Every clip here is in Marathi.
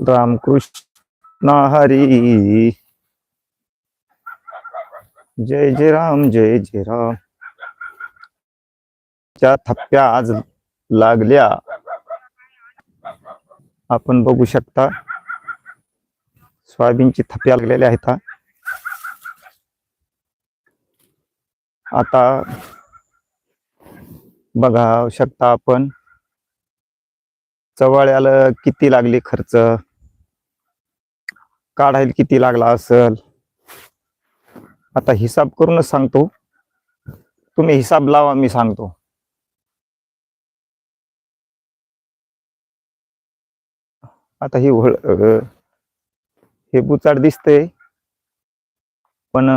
रामकृष्ण हरी। जय जय राम जय जय राम। च्या थप्प्या आज लागल्या आपण बघू शकता सोयाबीनची थप्प्या लागलेल्या आहेत आता बघा शकता आपण चवळ्याला किती लागले खर्च? काढायला किती लागला असल? आता हिसाब करूनच सांगतो. तुम्ही हिसाब लावा मी सांगतो. आता ही वळ हे बुचाड दिसतंय. पण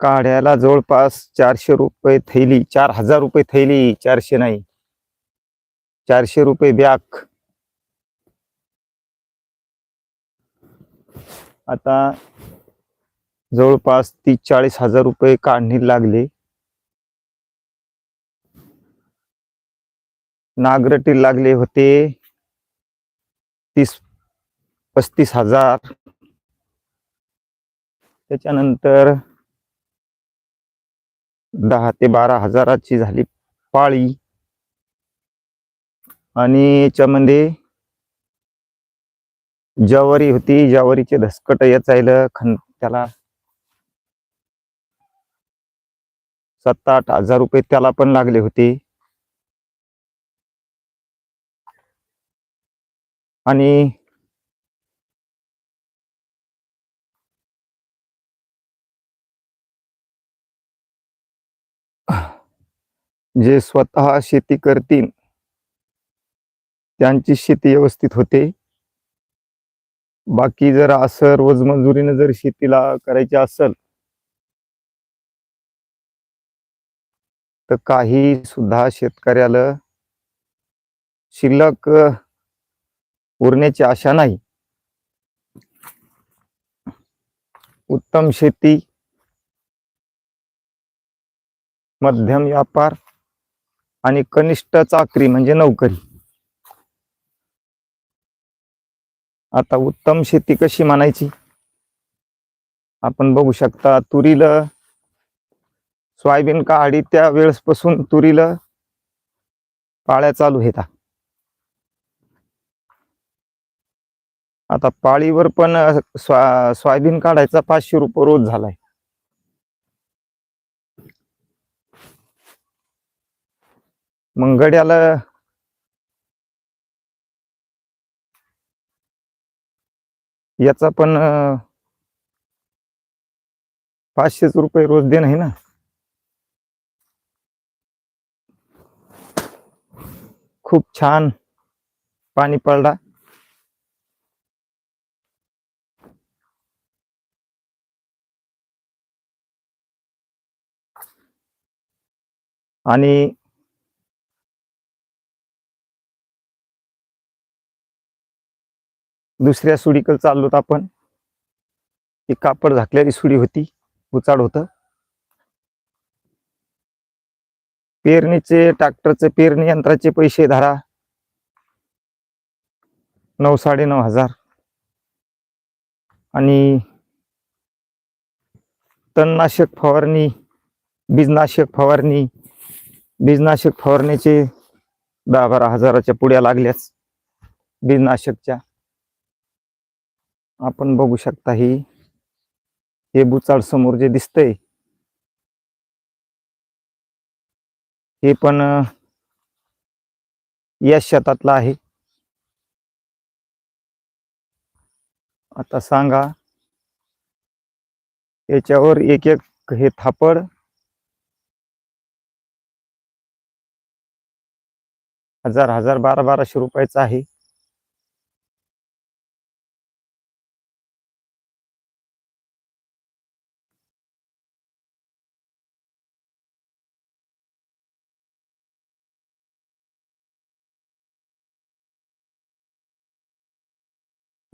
काढ्याला जवळपास चारशे रुपये थैली चार हजार रुपये थैली चारशे नाही. चारशे रुपये बॅग. आता जवळपास तीस चाळीस हजार रुपये काढणी लागले. नागरटी लागले होते तीस पस्तीस हजार. त्याच्यानंतर दहा ते बारा हजाराची झाली पाळी. आणि याच्यामध्ये ज्वारी होती ज्वारीचे धसकट याचायला खन त्याला सात आठ हजार रुपये त्याला पण लागले होते. आणि जे स्वतः शेती करतील त्यांची शेती व्यवस्थित होते. बाकी जर असं रोजमजुरीने जर शेतीला करायची असेल तर काही सुद्धा शेतकऱ्याला शिल्लक उरण्याची आशा नाही. उत्तम शेती मध्यम व्यापार आणि कनिष्ठ चाकरी म्हणजे नोकरी. आता उत्तम शेती कशी मानायची? आपण बघू शकता तुरीला सोयाबीन काढी त्या वेळेसपासून तुरीला पाळ्या चालू आहेत. आता पाळीवर पण स्वा- सोयाबीन काढायचा पाचशे रुपये रोज झालाय. मग गड्याला याचा पण पाचशेच रुपये रोज देणं आहे ना. खूप छान पाणी पडला. आणि दुसऱ्या सुडीकडे चाललोत आपण. ती कापड झाकलेली सुडी होती उचाड होत. पेरणीचे ट्रॅक्टरचे पेरणी यंत्राचे पैसे धरा. नऊ साडे नऊ हजार. आणि तणनाशक फवारणी बीजनाशक फवारणी बीजनाशक फवारणीचे दहा बारा हजाराच्या पुड्या लागल्याच. बीजनाशकच्या. आपण बघू शकता ही हे बुचाड समोर जे दिसतंय हे पण या शेतातलं आहे. आता सांगा याच्यावर एक एक हे थापड हजार हजार बारा बाराशे रुपयाचं आहे.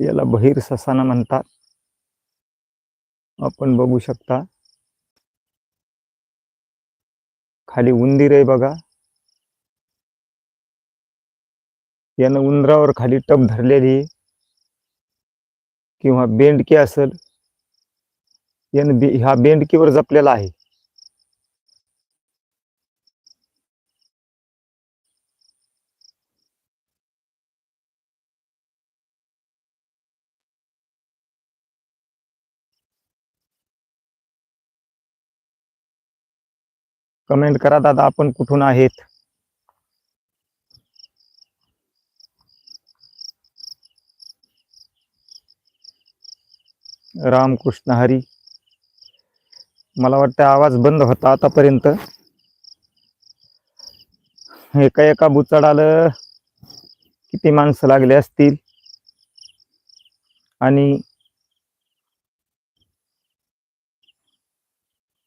याला बहिर ससाना म्हणतात. आपण बघू शकता. खाली उंदीर आहे बघा. यानं उंदरावर खाली टप धरलेली किंवा बेंडकी असेल. यानं बे- ह्या बेंडकीवर जपलेला आहे. कमेंट करा दादा आपण कुठून आहेत? रामकृष्ण हरी. मला वाटतं आवाज बंद होता आतापर्यंत. एका एका बुचाडाला किती माणसं लागले असतील? आणि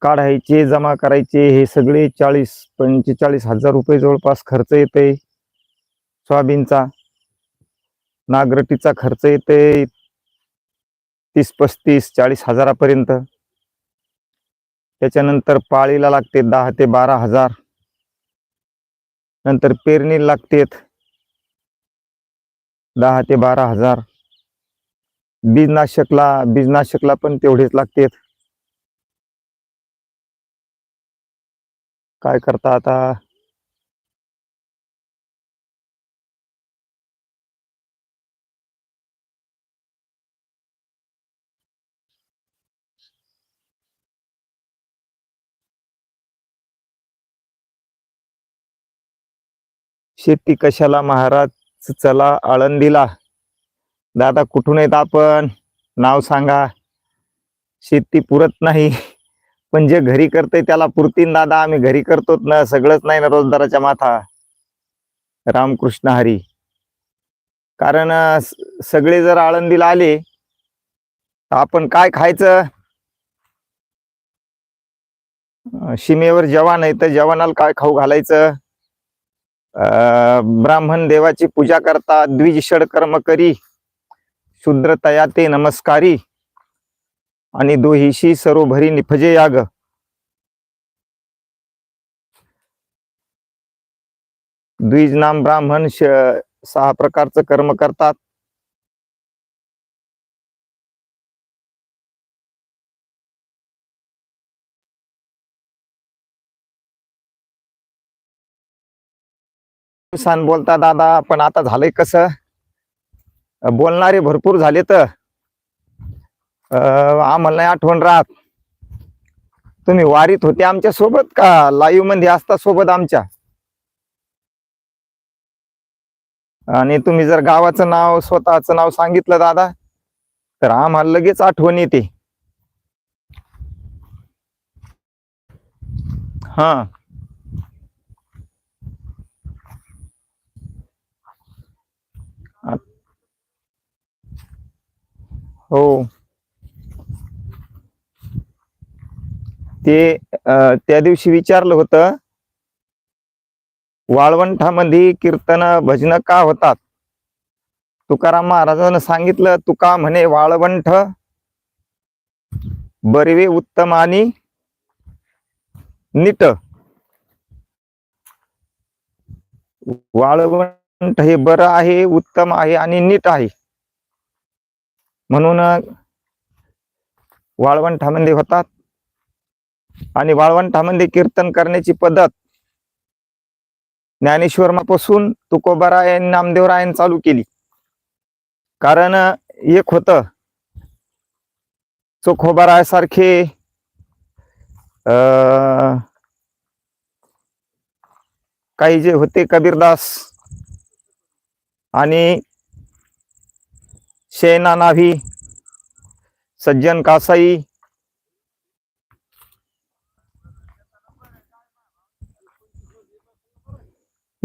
काढायचे जमा करायचे हे सगळे चाळीस पंचेचाळीस हजार रुपये जवळपास खर्च येते. सोयाबीनचा नागरटीचा खर्च येते. तीस पस्तीस चाळीस हजारापर्यंत. त्याच्यानंतर पाळीला लागते दहा ते बारा हजार. नंतर पेरणीला लागतेत दहा ते बारा हजार. बीजनाशकला बीजनाशकला पण तेवढेच लागतेत काय करता आता? शेती कशाला महाराज? चला आळंदीला. दादा कुठून येत आपण? नाव सांगा. शेती पुरत नाही. पण जे घरी करते त्याला पुरतीन दादा आम्ही घरी करतोच ना सगळंच नाही ना रोजदाराच्या माथा. रामकृष्ण हरी. कारण सगळे जर आळंदीला आले तर आपण काय खायचं? सीमेवर जवान आहे तर जवानाला काय खाऊ घालायचं? अं, ब्राह्मण देवाची पूजा करता द्विज कर्म करी शूद्र तयाते नमस्कारी. आणि दोहीशी सर्व भरी निफजे याग. द्विज नाम ब्राह्मण श- सहा प्रकारचं कर्म करतात. सांग बोलता दादा पण आता झालंय कसं? बोलणारे भरपूर झाले तर आम्हाला नाही आठवण राहत. तुम्ही वारीत होते आमच्यासोबत का? लाईव्हमध्ये असता सोबत आमच्या? आणि तुम्ही जर गावाचं नाव स्वतःचं नाव सांगितलं दादा तर आम्हाला लगेच आठवण येते. हा. हो. ते अं, त्या दिवशी विचारलं होतं वाळवंठामध्ये कीर्तन भजन का होतात? तुकाराम महाराजांना सांगितलं तुका म्हणे वाळवंठ बरवे उत्तम आणि नीट. वाळवंट हे बरं आहे उत्तम आहे आणि नीट आहे. म्हणून वाळवंठामध्ये होतात आणि वाळवंटामध्ये कीर्तन करण्याची पद्धत. ज्ञानेश्वरमापासून तुकोबाराय आणि नामदेवरायन चालू केली. कारण एक होत. चोखोबाराय सारखे काही जे होते कबीरदास आणि शेना नाभी सज्जन कासाई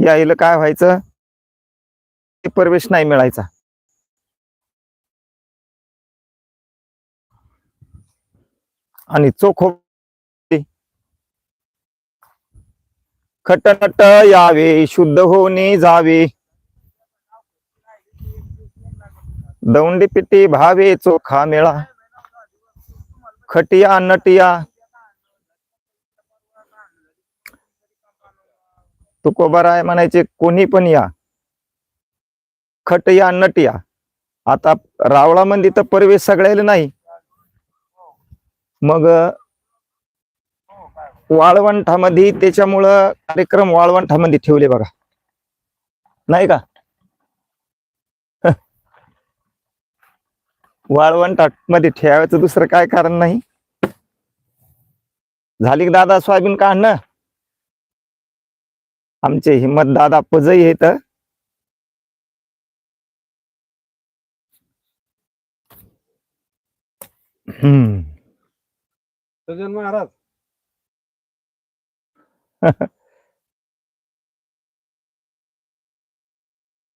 यायला काय व्हायचं? प्रवेश नाही मिळायचा. आणि चोखो हो- खटनट यावे शुद्ध होणे जावे. दौंडी पिटी भावे चोखा मेळा. खटिया नटिया तुकोबाराय म्हणायचे कोणी पण या. खट या नट या. आता रावळामध्ये तर प्रवेश सगळ्याला नाही. मग वाळवंटामध्ये त्याच्यामुळं कार्यक्रम वाळवंटामध्ये ठेवले बघा. नाही का? वाळवंटात मध्ये ठेवायचं दुसरं काय कारण नाही? झाली का दादा सोयाबीन काढणं? आमचे हिम्मत दादा पजई येत हम्म. सजन महाराज.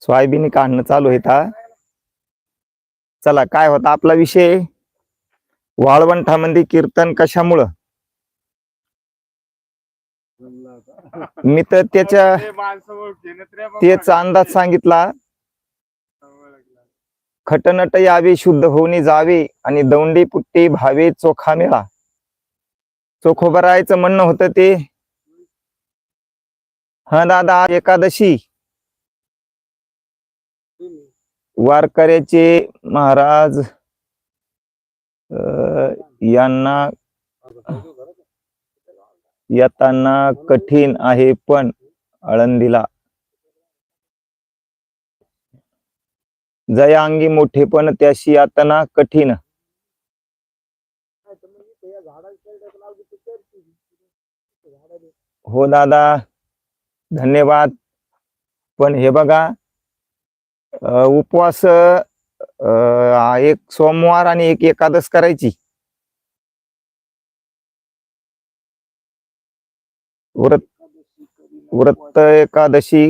सोयाबीन काढणं चालू आहे चला काय होता आपला विषय? वाळवंटामध्ये कीर्तन कशामुळं? मी तर त्याच्या तेच अंदाज सांगितला. खटनट यावे शुद्ध होऊन जावे आणि दौंडी पुट्टी भावे चोखा मेळा. चोखोबरायचं म्हणणं होतं ते. हा दादा एकादशी. वारकऱ्याचे महाराज यांना येताना कठीण आहे पण आळंदीला. जया अंगी मोठे पण त्याशी यातना कठीण. हो दादा धन्यवाद. पण हे बघा उपवास एक सोमवार आणि एक एकादश करायची. व्रत व्रत एकादशी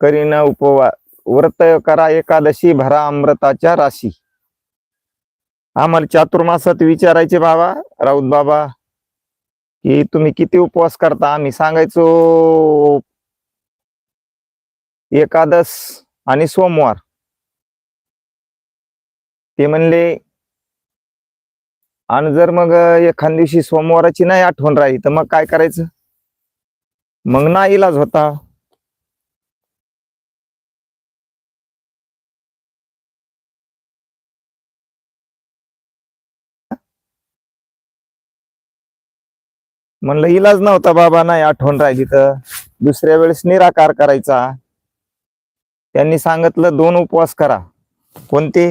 करीन उपवा व्रत करा एकादशी भरा अमृताच्या राशी. आम्हाला चातुर्मासात विचारायचे बाबा राऊत बाबा की तुम्ही किती उपवास करता? आम्ही सांगायचो एकादश आणि सोमवार. ते म्हणले आणि जर मग एखाद दिवशी सोमवाराची नाही आठवण राहिली तर मग काय करायचं? मग ना इलाज होता. म्हणलं इलाज नव्हता बाबा नाही आठवण राहिली तर. दुसऱ्या वेळेस निराकार करायचा. त्यांनी सांगितलं दोन उपवास करा. कोणते?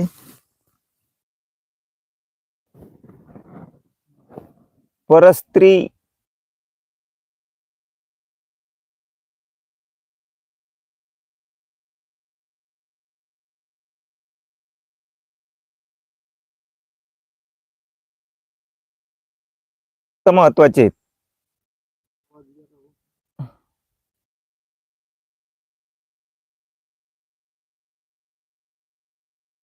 परस्त्री. महत्त्वाचे आहेत.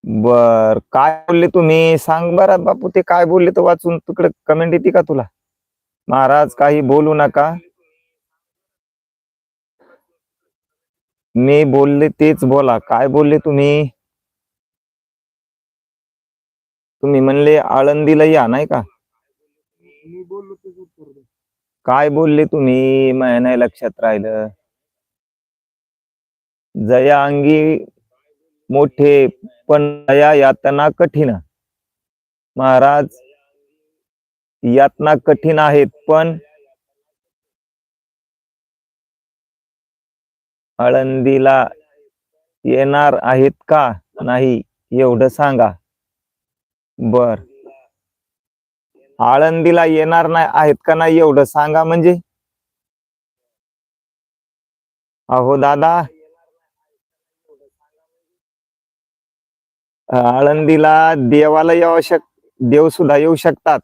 बर काय बोलले तुम्ही? सांग बरं बापू ते काय बोलले तर वाचून तिकडे कमेंट येते का तुला? महाराज काही बोलू नका. मी बोलले तेच बोला. काय बोलले तुम्ही? तुम्ही म्हणले आळंदीला या नाही का. काय बोलले तुम्ही? नाही लक्षात राहिलं. जया अंगी मोठे पण दया यातना कठीण. महाराज यातना कठीण आहेत पण आळंदीला येणार आहेत का नाही एवढं सांगा. बर. आळंदीला येणार नाही आहेत का नाही एवढं सांगा म्हणजे. अहो दादा. आळंदीला देवाला येऊ शक देव सुद्धा येऊ शकतात.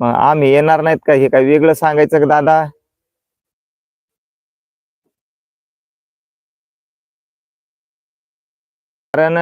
मग आम्ही येणार नाहीत का? हे काय वेगळं सांगायचं का दादा? कारण